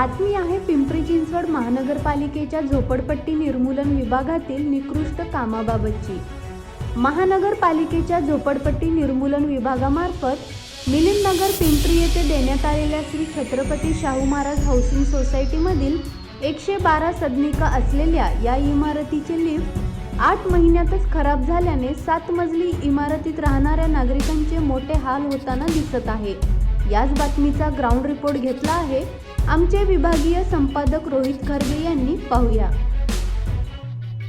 बातमी आहे पिंपरी चिंचवड महानगरपालिकेच्या झोपडपट्टी निर्मूलन विभागातील निकृष्ट कामाबाबतची. महानगरपालिकेच्या झोपडपट्टी निर्मूलन विभागामार्फत मिलिंद नगर पिंपरी येथे देण्यात आलेल्या श्री छत्रपती शाहू महाराज हाऊसिंग सोसायटीमधील एकशे बारा सदनिका असलेल्या या इमारतीचे लिफ्ट आठ महिन्यातच खराब झाल्याने सात मजली इमारतीत राहणाऱ्या नागरिकांचे मोठे हाल होताना दिसत आहे. याच बातमीचा ग्राउंड रिपोर्ट घेतला आहे. आमचे विभागीय संपादक रोहित खरगे यांनी पाहूया.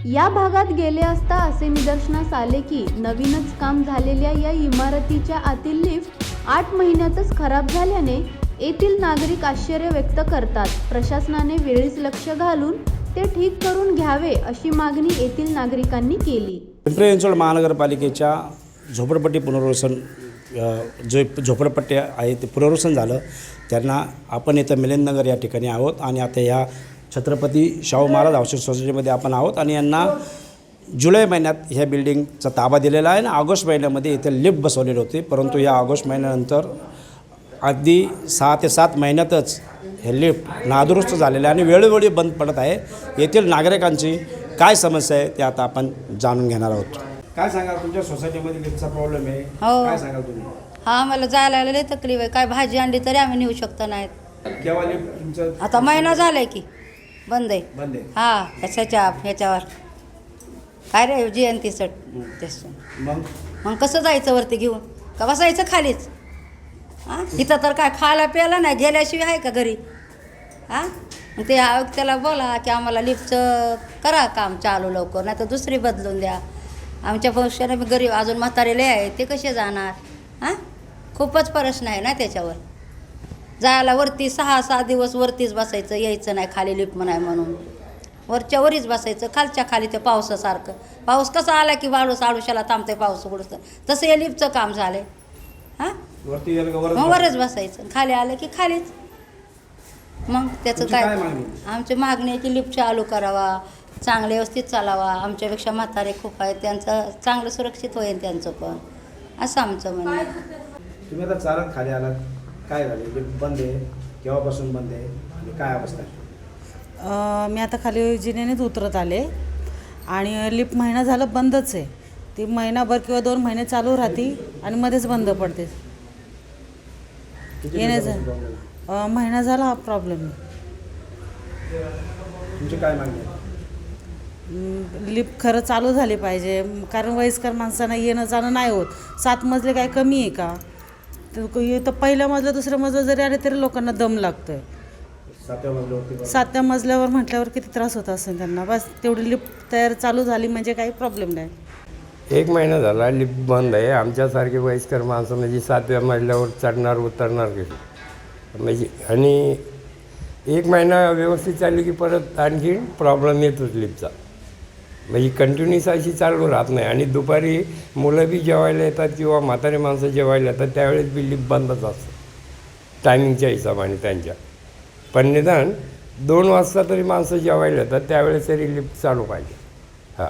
या भागात गेले असता असे निदर्शनास आले की नवीनच काम झालेल्या या इमारतीच्या आतील लिफ्ट आठ महिन्यातच खराब झाल्याने येथील नागरिक आश्चर्य व्यक्त करतात. प्रशासनाने वेळीच लक्ष घालून ते ठीक करून घ्यावे अशी मागणी येथील नागरिकांनी केली. पिंपरी चिंचवड महानगरपालिकेच्या झोपडपट्टी पुनर्वसन जे झोपडपट्ट्या आहे ते पुनर्वसन झालं. त्यांना आपण इथं मिलिंदनगर या ठिकाणी आहोत आणि आता या छत्रपती शाहू महाराज हाऊसिंग सोसायटीमध्ये आपण आहोत आणि यांना जुलै महिन्यात ह्या बिल्डिंगचा ताबा दिलेला आहे आणि ऑगस्ट महिन्यामध्ये इथे लिफ्ट बसवलेली होती. परंतु या ऑगस्ट महिन्यानंतर अगदी सहा ते सात महिन्यातच हे लिफ्ट नादुरुस्त झालेले आहे आणि वेळोवेळी बंद पडत आहे. येथील नागरिकांची काय समस्या आहे ते आता आपण जाणून घेणार आहोत. काय सांगाल तुमच्या सोसायटीमध्ये लिफ्टचा प्रॉब्लेम आहे? हो. काय सांगाल तुम्ही? हा आम्हाला जायला लय तकलीफ आहे. काय भाजी आणली तरी आम्ही नेऊ शकतो नाहीत. केव्हा लिफ्ट तुमचं आता महिना झालाय की. बंद आहे. बंद आहे. हा ह्याच्या ह्याच्यावर काय रे जयंती सट मग? मग कसं जायचं वरती घेऊन? का बसायचं खालीच? हां इथं तर काय खायला प्यायला नाही गेल्याशिवाय आहे का घरी? हां? मग ते त्याला बोला की आम्हाला लिफ्टचं करा काम चालू लवकर नाही तर दुसरी बदलून द्या. आमच्या पक्षाने मी गरीब अजून म्हातारेले आहे ते कसे जाणार? हां? खूपच प्रश्न आहे ना त्याच्यावर. जायला वरती सहा सहा दिवस वरतीच बसायचं यायचं नाही खाली लिफ्ट नाही म्हणून. वरच्या वरीच बसायचं खालच्या खाली ते पावसासारखं. पाऊस कसा आला की माणूस आळुशाला थांबते पाऊस उघडतं तसं हे लिफ्टचं काम हां? गेलं का वरच मग वरच बसायचं? खाली आलं की खालीच. मग त्याचं काय? आमची मागणी आहे की लिफ्ट चालू करावा. चांगले व्यवस्थित चालावा. आमच्यापेक्षा म्हातारे खूप आहेत. त्यांचं चांगलं सुरक्षित होईल त्यांचं पण. असं आमचं म्हणणं तुम्ही आता चालत खाली आलात. काय झालं? लिफ्ट बंद आहे. केव्हापासून बंद आहे? आणि काय अवस्था आहे? अ, मी आता खाली जिनेनेच उतरत आले. आणि लिफ्ट महिना झालं बंदच आहे. ती महिनाभर किंवा दोन महिने चालू राहते आणि मध्येच बंद पडते. किती येण्याचं. दिवसापासून problem आहे? अ, महिना झाला हा प्रॉब्लेम तुमची काय मागणी आहे? लिफ्ट खरं चालू झाली पाहिजे. कारण वयस्कर माणसांना येणं जाणं नाही होत. सात मजले काय कमी आहे का? तर पहिल्या मजलं दुसऱ्या मजलं जरी आले तरी लोकांना दम लागतोय. सातव्या मजल्यावरती बंद. सातव्या मजल्यावर म्हटल्यावर किती त्रास होत असेल त्यांना. बस तेवढी लिफ्ट तयार चालू झाली म्हणजे काही प्रॉब्लेम नाही. एक महिना झाला लिफ्ट बंद आहे. आमच्यासारखे वयस्कर माणसं म्हणजे सातव्या मजल्यावर चढणार उतरणार कशी? म्हणजे आणि एक महिना व्यवस्थित चालली की परत आणखी प्रॉब्लेम येतोच लिफ्टचा म्हणजे कंटिन्युअस अशी चालू राहत नाही. आणि दुपारी मुलं बी जेवायला येतात किंवा म्हातारे माणसं जेवायला येतात त्यावेळेस बी लिफ्ट बंदच असतं. टायमिंगच्या हिशोबाने त्यांच्या. पण निदान दोन वाजता तरी माणसं जेवायला येतात त्यावेळेस तरी लिफ्ट चालू पाहिजे. हां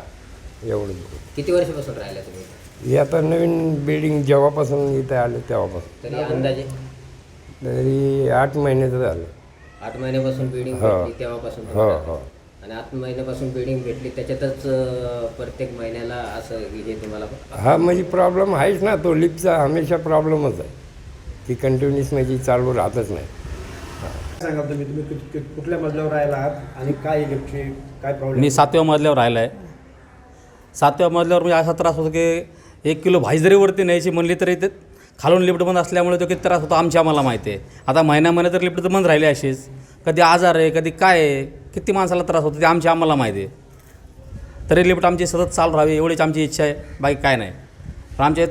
एवढं किती वर्षापासून राहिला तुम्ही? हे आता नवीन बिल्डिंग जेव्हापासून इथे आले तेव्हापासून. तरी अंदाजे? तरी आठ महिन्याचं झालं. आठ महिन्यापासून बिल्डिंग हो. भेटली तेव्हापासून. हो तुम्ही हो. आणि आठ महिन्यापासून बिल्डिंग भेटली त्याच्यातच प्रत्येक महिन्याला असं हे तुम्हाला हा म्हणजे प्रॉब्लेम आहेच ना तो लिफ्टचा हमेशा प्रॉब्लेमच आहे. की कंटिन्युअस म्हणजे चालू राहतच नाही. सांगा तुम्ही तुम्ही कुठ- कुठ- कुठल्या मजल्यावर राहिला आहात आणि काय लिफ्टची काय प्रॉब्लेम मी सातव्या मजल्यावर राहिला आहे सातव्या मजल्यावर म्हणजे असा त्रास होतो की एक किलो भाजी जरी वरती न्यायची म्हणली तरी ते खालून लिफ्ट बंद असल्यामुळे तो किती त्रास होतो आमची आम्हाला माहिती आहे. आता महिना महिना तर लिफ्ट तर बंद राहिली अशीच. कधी आजार आहे कधी काय आहे किती माणसाला त्रास होतो ते आमची आम्हाला माहिती आहे. तरी लिफ्ट आमची सतत चालू राहावी एवढीच आमची इच्छा आहे. बाकी काय नाही. पण आमच्या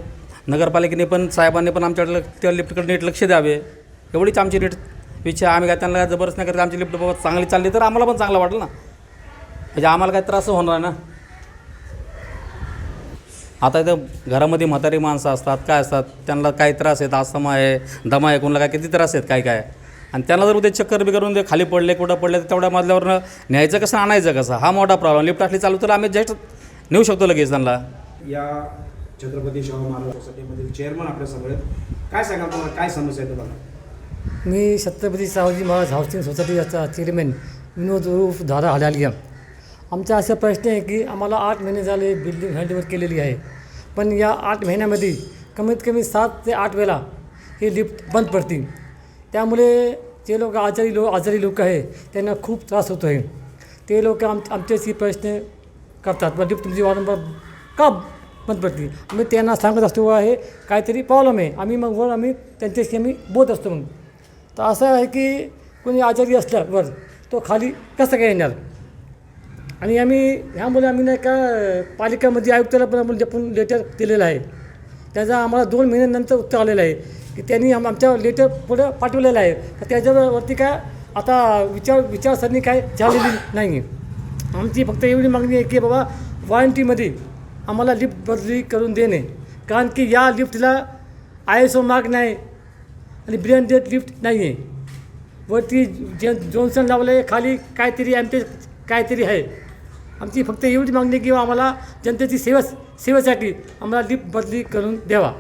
नगरपालिकेने पण साहेबांनी पण आमच्याकडे त्या लिफ्टकडे नीट लक्ष द्यावे. एवढीच आमची नीट इच्छा आहे. आम्ही काय त्यांना जबरदस्त नाही करत आमची लिफ्ट बाबा चांगली चालली तर आम्हाला पण चांगलं वाटेल ना. म्हणजे आम्हाला काय त्रास होणार ना. आता इथं घरामध्ये म्हातारी माणसं असतात काय असतात त्यांना काही त्रास आहेत आस्थमा आहे दमा आहे कोणाला काय किती त्रास आहेत काय काय? आणि त्यांना जर उद्या चक्कर बी करून ते खाली पडले कुठं पडले तर तेवढ्या मजल्यावर न्यायचं कसं आणायचं कसं? हा मोठा प्रॉब्लेम लिफ्ट असली चालू तर आम्ही जस्ट नेऊ शकतो लगेच त्यांना. या छत्रपती शाहू महाराज सोसायटीमधील चेअरमन आपल्यासमोर आहेत काय सांगाल तुम्हाला? काय समस्या आहे तुम्हाला? मी छत्रपती सावजी महाराज हाऊसिंग सोसायटीचा चेअरमॅन विनोद उर्फ धारा हलालिया. आमचा असा प्रश्न आहे की आम्हाला आठ महिने झाले बिल्डिंग हँडओव्हर केलेली आहे. पण या आठ महिन्यामध्ये कमीत कमी सात ते आठ वेळा ही लिफ्ट बंद पडते त्यामुळे जे लोक आजारी लो आजारी लोक आहे त्यांना खूप त्रास होतो आहे ते लोक आम आमच्याशी प्रश्न करतात. म्हणजे तुमची वारंवार का बंद पडते आम्ही त्यांना सांगत असतो आहे हे काहीतरी प्रॉब्लेम आहे. आम्ही मग वर आम्ही त्यांच्याशी आम्ही बोलत असतो मग तर असं आहे की कोणी आजारी असल्यावर तो खाली कसं काय येणार? आणि आम्ही ह्यामुळे आम्ही नाही का पालिकामध्ये आयुक्ताला पण आम्हाला आपण लेटर दिलेलं आहे. त्याचा आम्हाला दोन महिन्यानंतर उत्तर आलेलं आहे. की त्यांनी आम आमच्या लेटर पुढं पाठवलेलं आहे. तर त्याच्यावरती काय आता विचार विचारसरणी काय झालेली नाही आहे आमची फक्त एवढी मागणी आहे की बाबा वॉरंटीमध्ये आम्हाला लिफ्ट बदली करून देणे. कारण की या लिफ्टला आय एस ओ मार्क नाही आणि ब्रँडेड लिफ्ट नाही आहे वरती जे जॉन्सन लावलं आहे खाली काहीतरी आमचे काहीतरी आहे. आमची फक्त एवढी मागणी किंवा की आम्हाला जनतेची सेवा सेवेसाठी आम्हाला लिफ्ट बदली करून द्यावा.